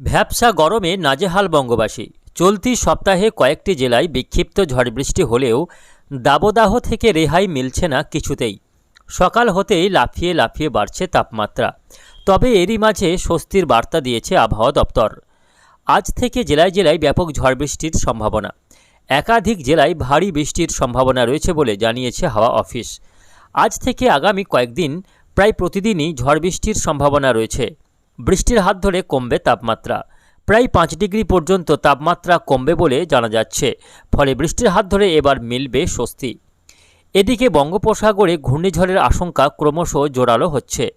ভ্যাবসা গরমে নাজেহাল বঙ্গবাসী। চলতি সপ্তাহে কয়েকটি জেলায় বিক্ষিপ্ত ঝড় বৃষ্টি হলেও দাবদাহ থেকে রেহাই মিলছে না কিছুতেই। সকাল হতেই লাফিয়ে লাফিয়ে বাড়ছে তাপমাত্রা। তবে এরই মাঝে স্বস্তির বার্তা দিয়েছে আবহাওয়া দপ্তর। আজ থেকে জেলায় জেলায় ব্যাপক ঝড় বৃষ্টির সম্ভাবনা। একাধিক জেলায় ভারী বৃষ্টির সম্ভাবনা রয়েছে বলে জানিয়েছে হাওয়া অফিস। আজ থেকে আগামী কয়েকদিন প্রায় প্রতিদিনই ঝড় বৃষ্টির সম্ভাবনা রয়েছে। বৃষ্টির হাত ধরে কমবে তাপমাত্রা। প্রায় পাঁচ ডিগ্রি পর্যন্ত তাপমাত্রা কমবে বলে জানা যাচ্ছে। ফলে বৃষ্টির হাত ধরে এবার মিলবে স্বস্তি। এদিকে বঙ্গোপসাগরে ঘূর্ণিঝড়ের আশঙ্কা ক্রমশ জোরালো হচ্ছে।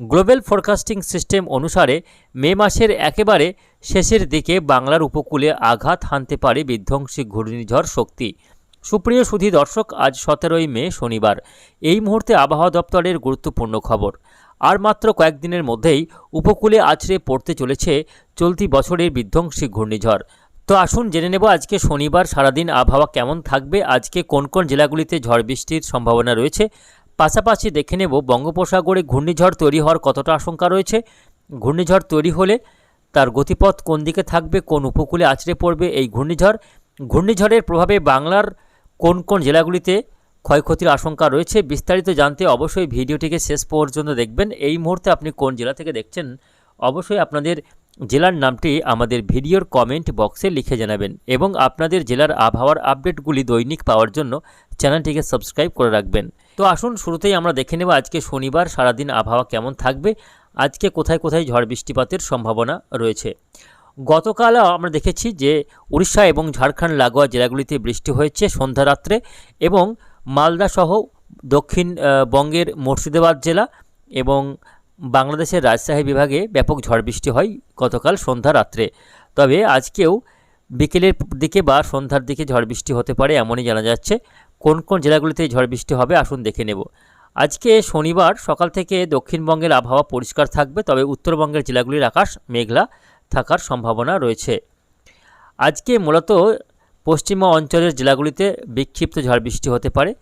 গ্লোবাল ফোরকাস্টিং সিস্টেম অনুসারে মে মাসের একেবারে শেষের দিকে বাংলার উপকূলে আঘাত হানতে পারে বিধ্বংসী ঘূর্ণিঝড় শক্তি। সুপ্রিয় সুধী দর্শক, আজ সতেরোই মে শনিবার। এই মুহূর্তে আবহাওয়া দপ্তরের গুরুত্বপূর্ণ খবর। আর মাত্র কয়েকদিনের মধ্যেই উপকূলে আছড়ে পড়তে চলেছে চলতি বছরের বিধ্বংসী ঘূর্ণিঝড়। তো আসুন জেনে নেব আজকে শনিবার সারাদিন আবহাওয়া কেমন থাকবে, আজকে কোন কোন জেলাগুলিতে ঝড় বৃষ্টির সম্ভাবনা রয়েছে? পাশাপাশি দেখে নেব বঙ্গোপসাগরে ঘূর্ণিঝড় তৈরি হওয়ার কতটা আশঙ্কা রয়েছে? ঘূর্ণিঝড় তৈরি হলে তার গতিপথ কোন দিকে থাকবে, কোন উপকূলে আছড়ে পড়বে এই ঘূর্ণিঝড়? ঘূর্ণিঝড়ের প্রভাবে বাংলার কোন কোন জেলাগুলিতে ক্ষয়ক্ষতির আশঙ্কা রয়েছে। বিস্তারিত জানতে অবশ্যই ভিডিওটিকে শেষ পর্যন্ত দেখবেন। এই মুহূর্তে আপনি কোন জেলা থেকে দেখছেন, অবশ্যই আপনাদের জেলার নামটি আমাদের ভিডিওর কমেন্ট বক্সে লিখে জানাবেন এবং আপনাদের জেলার আবহাওয়ার আপডেটগুলি দৈনিক পাওয়ার জন্য চ্যানেলটিকে সাবস্ক্রাইব করে রাখবেন। তো আসুন, শুরুতেই আমরা দেখে নেব আজকে শনিবার, সারাদিন আবহাওয়া কেমন থাকবে, আজকে কোথায় কোথায় ঝড় বৃষ্টিপাতের সম্ভাবনা রয়েছে। গতকাল আমরা দেখেছি যে উড়িষ্যা এবং ঝাড়খণ্ড লাগোয়া জেলাগুলিতে বৃষ্টি হয়েছে সন্ধ্যা রাত্রে এবং মালদা সহ দক্ষিণ বঙ্গের মুর্শিদাবাদ জেলা এবং বাংলাদেশের রাজশাহী বিভাগে ব্যাপক ঝড় বৃষ্টি হয় গতকাল সন্ধ্যা রাত্রে। তবে আজকেও বিকেলের দিকে বা সন্ধ্যার দিকে ঝড় বৃষ্টি হতে পারে এমনই জানা যাচ্ছে। কোন কোন জেলাগুলিতে ঝড় বৃষ্টি হবে আসুন দেখে নেব। আজকে শনিবার সকাল থেকে দক্ষিণবঙ্গের আবহাওয়া পরিষ্কার থাকবে, তবে উত্তরবঙ্গের জেলাগুলির আকাশ মেঘলা থাকার সম্ভাবনা রয়েছে। আজকে মূলত পশ্চিমা অঞ্চলের জেলাগুলিতে বিক্ষিপ্ত ঝড় বৃষ্টি হতে পারে।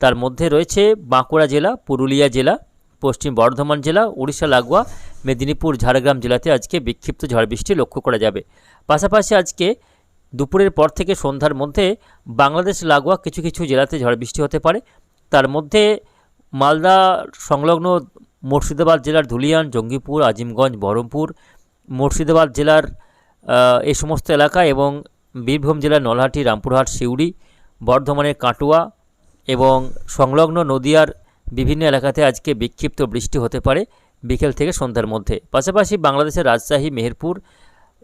তার মধ্যে রয়েছে বাঁকুড়া জেলা, পুরুলিয়া জেলা, পশ্চিম বর্ধমান জেলা, উড়িষ্যা, লাগোয়া, মেদিনীপুর, ঝাড়গ্রাম জেলাতে আজকে বিক্ষিপ্ত ঝড় বৃষ্টি লক্ষ্য করা যাবে। পাশাপাশি আজকে দুপুরের পর থেকে সন্ধ্যার মধ্যে বাংলাদেশ, লাগোয়া কিছু কিছু জেলাতে ঝড় বৃষ্টি হতে পারে। তার মধ্যে মালদা সংলগ্ন মুর্শিদাবাদ জেলার ধুলিয়ান, জঙ্গিপুর, আজিমগঞ্জ, বহরমপুর, মুর্শিদাবাদ জেলার এই সমস্ত এলাকা এবং বীরভূম জেলার নলহাটি, রামপুরহাট, সিউড়ি, বর্ধমানের কাটুয়া এবং সংলগ্ন নদিয়ার বিভিন্ন এলাকাতে আজকে বিক্ষিপ্ত বৃষ্টি হতে পারে বিকেল থেকে সন্ধ্যার মধ্যে। পাশাপাশি বাংলাদেশের রাজশাহী, মেহেরপুর,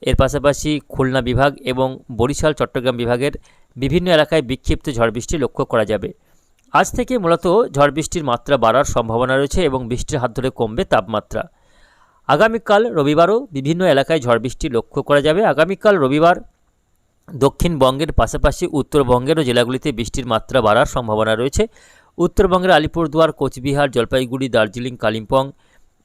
এর পাশাপাশি খুলনা বিভাগ এবং বরিশাল, চট্টগ্রাম বিভাগের বিভিন্ন এলাকায় বিক্ষিপ্ত ঝড় বৃষ্টি লক্ষ্য করা যাবে। আজ থেকে মূলত ঝড় বৃষ্টির মাত্রা বাড়ার সম্ভাবনা রয়েছে এবং বৃষ্টির হাত ধরে কমবে তাপমাত্রা। আগামীকাল রবিবারও বিভিন্ন এলাকায় ঝড় বৃষ্টি লক্ষ্য করা যাবে। আগামীকাল রবিবার দক্ষিণবঙ্গের পাশাপাশি উত্তরবঙ্গেরও জেলাগুলিতে বৃষ্টির মাত্রা বাড়ার সম্ভাবনা রয়েছে। উত্তরবঙ্গের আলিপুরদুয়ার, কোচবিহার, জলপাইগুড়ি, দার্জিলিং, কালিম্পং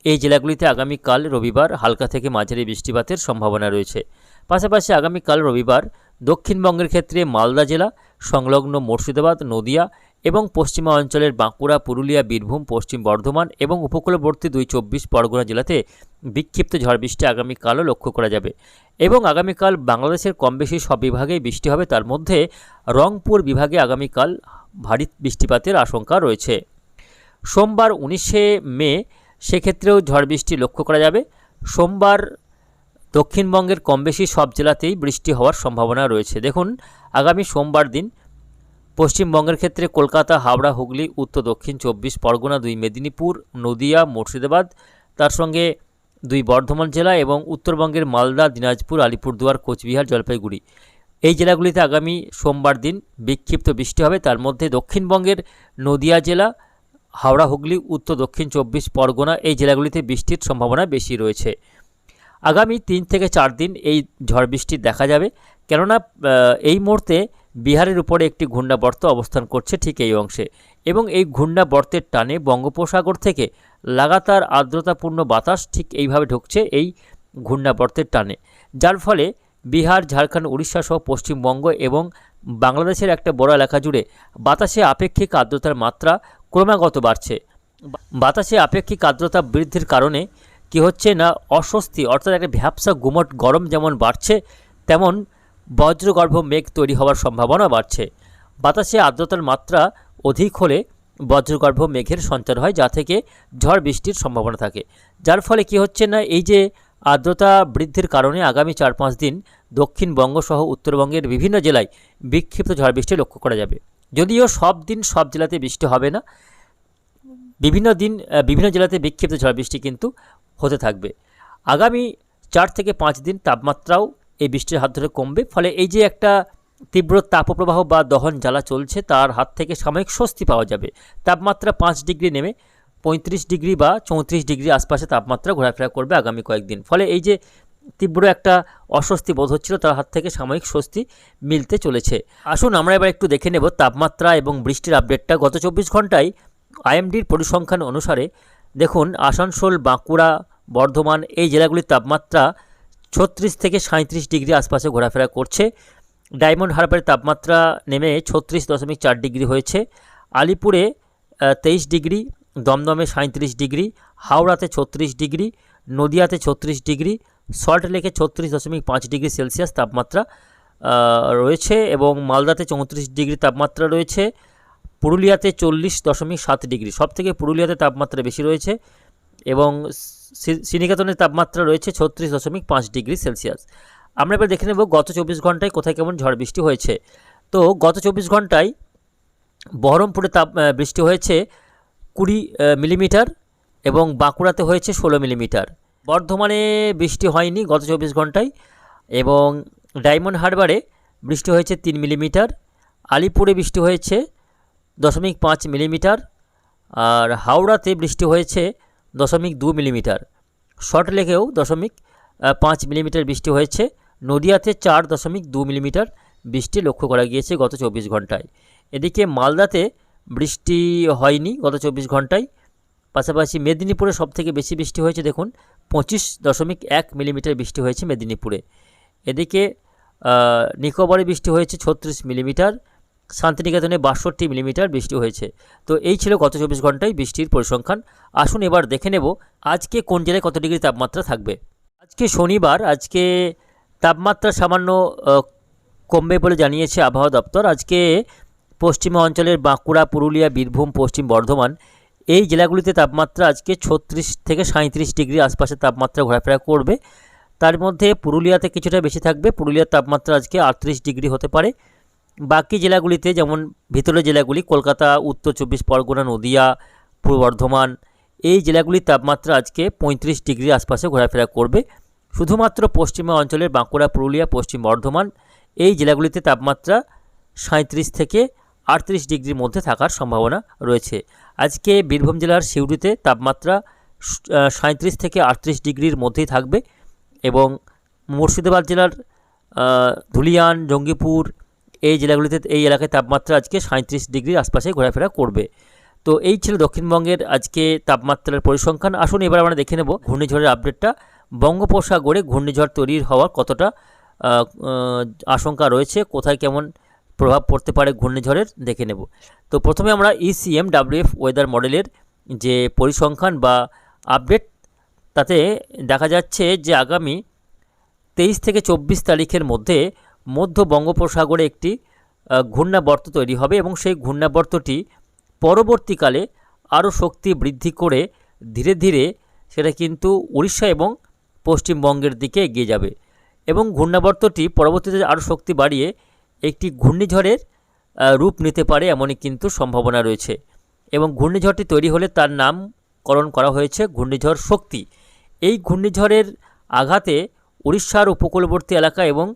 এই জেলাগুলিতে আগামীকাল রবিবার হালকা থেকে মাঝারি বৃষ্টিপাতের সম্ভাবনা রয়েছে। পাশাপাশি আগামীকাল রবিবার দক্ষিণবঙ্গের ক্ষেত্রে মালদা জেলা, সংলগ্ন মুর্শিদাবাদ, নদিয়া এবং পশ্চিমা অঞ্চলের বাঁকুড়া, পুরুলিয়া, বীরভূম, পশ্চিম বর্ধমান এবং উপকূলবর্তী দুই চব্বিশ পরগনা জেলাতে বিক্ষিপ্ত ঝড় বৃষ্টি আগামীকালও লক্ষ্য করা যাবে এবং আগামীকাল বাংলাদেশের কম বেশি সব বিভাগেই বৃষ্টি হবে। তার মধ্যে রংপুর বিভাগে আগামীকাল ভারী বৃষ্টিপাতের আশঙ্কা রয়েছে। সোমবার উনিশে মে সেক্ষেত্রেও ঝড় বৃষ্টি লক্ষ্য করা যাবে। সোমবার দক্ষিণবঙ্গের কম বেশি সব জেলাতেই বৃষ্টি হওয়ার সম্ভাবনা রয়েছে। দেখুন, আগামী সোমবার দিন পশ্চিমবঙ্গের ক্ষেত্রে কলকাতা, হাওড়া, হুগলি, উত্তর, দক্ষিণ, চব্বিশ, পরগনা, দুই মেদিনীপুর, নদিয়া, মুর্শিদাবাদ, তার সঙ্গে দুই বর্ধমান জেলা এবং উত্তরবঙ্গের মালদা, দিনাজপুর, আলিপুরদুয়ার, কোচবিহার, জলপাইগুড়ি। এই জেলাগুলিতে আগামী সোমবার দিন বিক্ষিপ্ত বৃষ্টি হবে। তার মধ্যে দক্ষিণবঙ্গের নদিয়া জেলা, হাওড়া, হুগলি, উত্তর, দক্ষিণ, চব্বিশ, পরগনা এই জেলাগুলিতে বৃষ্টির সম্ভাবনা বেশি রয়েছে। আগামী তিন থেকে চার দিন এই ঝড় বৃষ্টি দেখা যাবে। কেননা এই মুহূর্তে বিহারের উপরে একটি ঘূর্ণাবর্ত অবস্থান করছে ঠিক এই অংশে এবং এই ঘূর্ণাবর্তের টানে বঙ্গোপসাগর থেকে লাগাতার আর্দ্রতাপূর্ণ বাতাস ঠিক এইভাবে ঢুকছে এই ঘূর্ণাবর্তের টানে। যার ফলে বিহার, ঝাড়খণ্ড, উড়িষ্যা সহ পশ্চিমবঙ্গ এবং বাংলাদেশের একটা বড় এলাকা জুড়ে বাতাসে আপেক্ষিক আর্দ্রতার মাত্রা ক্রমাগত বাড়ছে। বাতাসে আপেক্ষিক আর্দ্রতা বৃদ্ধির কারণে কি হচ্ছে না, অস্বস্তি অর্থাৎ একটা ভ্যাবসা গুমট গরম যেমন বাড়ছে, তেমন বজ্রগর্ভ মেঘ তৈরি হওয়ার সম্ভাবনা বাড়ছে। বাতাসে আর্দ্রতার মাত্রা অধিক হলে বজ্রগর্ভ মেঘের সঞ্চার হয়, যা থেকে ঝড় বৃষ্টির সম্ভাবনা থাকে। যার ফলে কি হচ্ছে না, এই যে আর্দ্রতা বৃদ্ধির কারণে আগামী চার পাঁচ দিন দক্ষিণবঙ্গ সহ উত্তরবঙ্গের বিভিন্ন জেলায় বিক্ষিপ্ত ঝড় বৃষ্টি লক্ষ্য করা যাবে। যদিও সব দিন সব জেলাতে বৃষ্টি হবে না, বিভিন্ন দিন বিভিন্ন জেলাতে বিক্ষিপ্ত ঝড় বৃষ্টি কিন্তু হতে থাকবে। আগামী চার থেকে পাঁচ দিন তাপমাত্রাও এই বৃষ্টির হাত ধরে কমবে। ফলে এই যে একটা তীব্র তাপপ্রবাহ বা দহন জ্বালা চলছে, তার হাত থেকে সাময়িক স্বস্তি পাওয়া যাবে। তাপমাত্রা পাঁচ ডিগ্রি নেমে পঁয়ত্রিশ ডিগ্রি বা চৌত্রিশ ডিগ্রি আশপাশে তাপমাত্রা ঘোরাফেরা করবে আগামী কয়েকদিন। ফলে এই যে তীব্র একটা অস্বস্তি বোধ হচ্ছিল, তার হাত থেকে সাময়িক স্বস্তি মিলতে চলেছে। আসুন আমরা এবার একটু দেখে নেব তাপমাত্রা এবং বৃষ্টির আপডেটটা। গত চব্বিশ ঘন্টায় আইএমডির পরিসংখ্যান অনুসারে দেখুন, আসানসোল, বাঁকুড়া, বর্ধমান এই জেলাগুলির তাপমাত্রা ছত্রিশ থেকে সাঁত্রিশ ডিগ্রি আশপাশে ঘোরাফেরা করছে। ডায়মন্ড হারবারের তাপমাত্রা নেমে ছত্রিশ দশমিক চার ডিগ্রি হয়েছে। আলিপুরে তেইশ ডিগ্রি, দমদমে সাঁত্রিশ ডিগ্রি, হাওড়াতে ছত্রিশ ডিগ্রি, নদিয়াতে ছত্রিশ ডিগ্রি, সল্ট লেকে ছত্রিশ দশমিক পাঁচ ডিগ্রি সেলসিয়াস তাপমাত্রা রয়েছে এবং মালদাতে চৌত্রিশ ডিগ্রি তাপমাত্রা রয়েছে। পুরুলিয়াতে চল্লিশ দশমিক সাত ডিগ্রি সব থেকে পুরুলিয়াতে তাপমাত্রা বেশি রয়েছে এবং সিনিকেতনের তাপমাত্রা রয়েছে ছত্রিশ দশমিক পাঁচ ডিগ্রি সেলসিয়াস। আমরা এবার দেখে নেব গত চব্বিশ ঘন্টায় কোথায় কেমন ঝড় বৃষ্টি হয়েছে। তো গত চব্বিশ ঘন্টায় বহরমপুরে তাপ বৃষ্টি হয়েছে কুড়ি মিলিমিটার এবং বাঁকুড়াতে হয়েছে ষোলো মিলিমিটার। বর্ধমানে বৃষ্টি হয়নি গত চব্বিশ ঘন্টায় এবং ডায়মন্ড হারবারে বৃষ্টি হয়েছে তিন মিলিমিটার, আলিপুরে বৃষ্টি হয়েছে দশমিক পাঁচ মিলিমিটার, আর হাওড়াতে বৃষ্টি হয়েছে দশমিক দু মিলিমিটার। শর্ট লেকেও দশমিক পাঁচ মিলিমিটার বৃষ্টি হয়েছে। নদিয়াতে চার দশমিক দু মিলিমিটার বৃষ্টি লক্ষ্য করা গিয়েছে গত চব্বিশ ঘন্টায় এদিকে মালদাতে বৃষ্টি হয়নি গত চব্বিশ ঘন্টায় পাশাপাশি মেদিনীপুরে সবথেকে বেশি বৃষ্টি হয়েছে, দেখুন, পঁচিশ দশমিক এক মিলিমিটার বৃষ্টি হয়েছে মেদিনীপুরে। এদিকে নিকোবরে বৃষ্টি হয়েছে ছত্রিশ মিলিমিটার। শান্তিনিকেতনে বাষট্টি মিলিমিটার বৃষ্টি হয়েছে। তো এই ছিল গত চব্বিশ ঘন্টায় বৃষ্টির পরিসংখ্যান। আসুন এবার দেখে নেব আজকে কোন জেলায় কত ডিগ্রি তাপমাত্রা থাকবে। আজকে শনিবার, আজকে তাপমাত্রা সামান্য কমবে বলে জানিয়েছে আবহাওয়া দপ্তর। আজকে পশ্চিমা অঞ্চলের বাঁকুড়া, পুরুলিয়া, বীরভূম, পশ্চিম বর্ধমান, এই জেলাগুলিতে তাপমাত্রা আজকে ছত্রিশ থেকে সাঁত্রিশ ডিগ্রি আশপাশে তাপমাত্রা ঘোরাফেরা করবে। তার মধ্যে পুরুলিয়াতে কিছুটা বেশি থাকবে। পুরুলিয়ার তাপমাত্রা আজকে আটত্রিশ ডিগ্রি হতে পারে। বাকি জেলাগুলিতে যেমন ভিতরের জেলাগুলি, কলকাতা, উত্তর চব্বিশ পরগনা, নদিয়া, পূর্ব বর্ধমান, এই জেলাগুলির তাপমাত্রা আজকে পঁয়ত্রিশ ডিগ্রি আশপাশে ঘোরাফেরা করবে। শুধুমাত্র পশ্চিমা অঞ্চলের বাঁকুড়া, পুরুলিয়া, পশ্চিম বর্ধমান, এই জেলাগুলিতে তাপমাত্রা সাঁত্রিশ থেকে আটত্রিশ ডিগ্রির মধ্যে থাকার সম্ভাবনা রয়েছে। আজকে বীরভূম জেলার সিউড়িতে তাপমাত্রা সাঁত্রিশ থেকে আটত্রিশ ডিগ্রির মধ্যেই থাকবে এবং মুর্শিদাবাদ জেলার ধুলিয়ান, জঙ্গিপুর এই জেলাগুলিতে, এই এলাকায় তাপমাত্রা আজকে সাঁত্রিশ ডিগ্রির আশপাশে ঘোরাফেরা করবে। তো এই ছিল দক্ষিণবঙ্গের আজকে তাপমাত্রার পরিসংখ্যান। আসুন এবার আমরা দেখে নেব ঘূর্ণিঝড়ের আপডেটটা বঙ্গোপসাগরে ঘূর্ণিঝড় তৈরি হওয়ার কতটা আশঙ্কা রয়েছে, কোথায় কেমন প্রভাব পড়তে পারে ঘূর্ণিঝড়ের, দেখে নেব। তো প্রথমে আমরা ইসিএম ডাব্লিউএফ ওয়েদার মডেলের যে পরিসংখ্যান বা আপডেট তাতে দেখা যাচ্ছে যে আগামী তেইশ থেকে চব্বিশ তারিখের মধ্যে মধ্য বঙ্গোপসাগরে একটি ঘূর্ণাবর্ত তৈরি হবে এবং সেই ঘূর্ণাবর্তটি পরবর্তীকালে আরও শক্তি বৃদ্ধি করে ধীরে ধীরে সেটা কিন্তু উড়িষ্যা এবং পশ্চিমবঙ্গের দিকে এগিয়ে যাবে। এবং ঘূর্ণাবর্তটি পরবর্তীতে আরও শক্তি বাড়িয়ে একটি ঘূর্ণিঝড়ের রূপ নিতে পারে এমনই কিন্তু সম্ভাবনা রয়েছে। এবং ঘূর্ণিঝড়টি তৈরি হলে তার নামকরণ করা হয়েছে ঘূর্ণিঝড় শক্তি। এই ঘূর্ণিঝড়ের আঘাতে উড়িষ্যার উপকূলবর্তী এলাকা এবং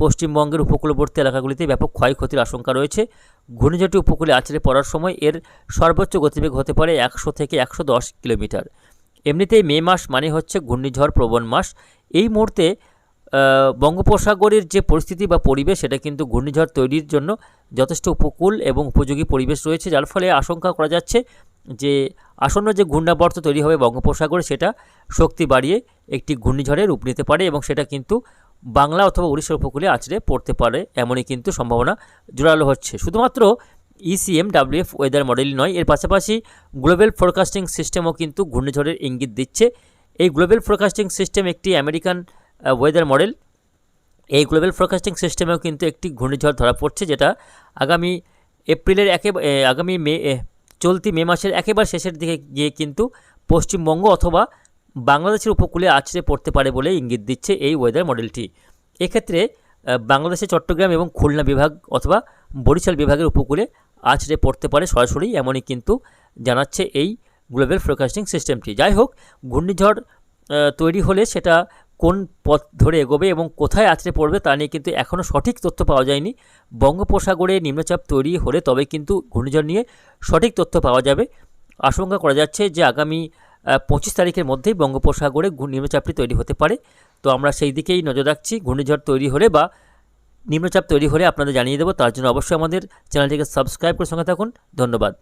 পশ্চিমবঙ্গের উপকূলবর্তী এলাকাগুলিতে ব্যাপক ক্ষয়ক্ষতির আশঙ্কা রয়েছে। ঘূর্ণিঝড়টি উপকূলে আছড়ে পড়ার সময় এর সর্বোচ্চ গতিবেগ হতে পারে একশো থেকে একশো দশ কিলোমিটার। এমনিতেই মে মাস মানে হচ্ছে ঘূর্ণিঝড় প্রবণ মাস। এই মুহূর্তে বঙ্গোপসাগরের যে পরিস্থিতি বা পরিবেশ, সেটা কিন্তু ঘূর্ণিঝড় তৈরির জন্য যথেষ্ট উপকূল এবং উপযোগী পরিবেশ রয়েছে, যার ফলে আশঙ্কা করা যাচ্ছে যে আসন্ন যে ঘূর্ণাবর্ত তৈরি হবে বঙ্গোপসাগরে, সেটা শক্তি বাড়িয়ে একটি ঘূর্ণিঝড়ে রূপ নিতে পারে এবং সেটা কিন্তু বাংলা অথবা উড়িষ্যার উপকূলে আছড়ে পড়তে পারে এমনই কিন্তু সম্ভাবনা জোরালো হচ্ছে। শুধুমাত্র ইসিএম ডাব্লিউএফ ওয়েদার মডেলই নয়, এর পাশাপাশি গ্লোবাল ফোরকাস্টিং সিস্টেমও কিন্তু ঘূর্ণিঝড়ের ইঙ্গিত দিচ্ছে। এই গ্লোবাল ফোরকাস্টিং সিস্টেম একটি আমেরিকান ওয়েদার মডেল এই গ্লোবাল ফোরকাস্টিং সিস্টেমেও কিন্তু একটি ঘূর্ণিঝড় ধরা পড়ছে, যেটা আগামী এপ্রিলের একে আগামী মে চলতি মে মাসের একেবারে শেষের দিকে গিয়ে কিন্তু পশ্চিমবঙ্গ অথবা বাংলাদেশের উপকূলে আছড়ে পড়তে পারে বলে ইঙ্গিত দিচ্ছে এই ওয়েদার মডেলটি এক্ষেত্রে বাংলাদেশের চট্টগ্রাম এবং খুলনা বিভাগ অথবা বরিশাল বিভাগের উপকূলে আছড়ে পড়তে পারে সরাসরি, এমনই কিন্তু জানাচ্ছে এই গ্লোবাল ফোরকাস্টিং সিস্টেমটি যাই হোক, ঘূর্ণিঝড় তৈরি হলে সেটা কোন পথ ধরে এগোবে এবং কোথায় আছড়ে পড়বে তা নিয়ে কিন্তু এখনও সঠিক তথ্য পাওয়া যায়নি। বঙ্গোপসাগরে নিম্নচাপ তৈরি হলে তবে কিন্তু ঘূর্ণিঝড় নিয়ে সঠিক তথ্য পাওয়া যাবে। আশঙ্কা করা যাচ্ছে যে আগামী পঁচিশ তারিখের মধ্যেই বঙ্গোপসাগরে নিম্নচাপটি তৈরি হতে পারে। তো আমরা সেই দিকেই নজর রাখছি। ঘূর্ণিঝড় তৈরি হলে বা নিম্নচাপ তৈরি হলে আপনাদের জানিয়ে দেবো। তার জন্য অবশ্যই আমাদের চ্যানেলটিকে সাবস্ক্রাইব করে সঙ্গে থাকুন। ধন্যবাদ।